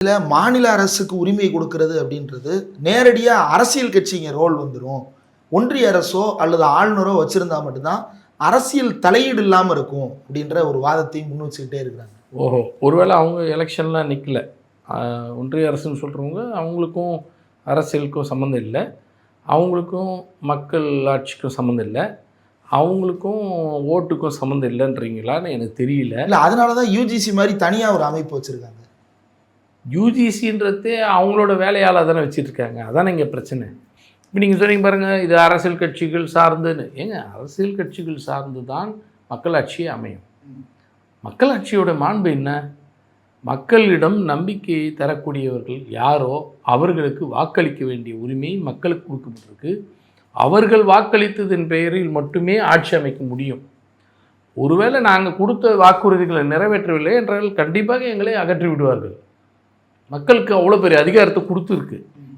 இதில் மாநில அரசுக்கு உரிமை கொடுக்கறது அப்படின்றது நேரடியாக அரசியல் கட்சிங்க ரோல் வந்துடும் ஒன்றிய அரசோ அல்லது ஆளுநரோ வச்சுருந்தா மட்டும்தான் அரசியல் தலையீடு இல்லாமல் இருக்கும் அப்படின்ற ஒரு வாதத்தையும் முன் வச்சுக்கிட்டே இருக்கிறாங்க. ஓஹோ. ஒருவேளை அவங்க எலெக்ஷன்லாம் நிற்கல ஒன்றிய அரசுன்னு சொல்கிறவங்க அவங்களுக்கும் அரசியலுக்கும் சம்மந்தம் இல்லை. அவங்களுக்கும் மக்கள் ஆட்சிக்கும் சம்மந்தம் இல்லை. அவங்களுக்கும் ஓட்டுக்கும் சம்மந்தம் இல்லைன்றீங்களான்னு எனக்கு தெரியல. இல்லை அதனால தான் யூஜிசி மாதிரி தனியாக ஒரு அமைப்பு வச்சுருக்காங்க. யூஜிசின்றதே அவங்களோட வேலையால் தானே வச்சுட்ருக்காங்க அதானே இங்கே பிரச்சனை. இப்போ நீங்கள் சொன்னீங்க பாருங்கள் இது அரசியல் கட்சிகள் சார்ந்துன்னு. ஏங்க அரசியல் கட்சிகள் சார்ந்து தான் மக்களாட்சி அமையும். மக்களாட்சியோட மாண்பு என்ன? மக்களிடம் நம்பிக்கையை தரக்கூடியவர்கள் யாரோ அவர்களுக்கு வாக்களிக்க வேண்டிய உரிமை மக்களுக்கு கொடுக்கப்பட்டிருக்கு. அவர்கள் வாக்களித்ததன் பெயரில் மட்டுமே ஆட்சி அமைக்க முடியும். ஒருவேளை நாங்கள் கொடுத்த வாக்குறுதிகளை நிறைவேற்றவில்லை என்றால் கண்டிப்பாக எங்களை அகற்றி விடுவார்கள் மக்களுக்கு அவ்வளோ பெரிய அதிகாரத்தை கொடுத்துருக்கு.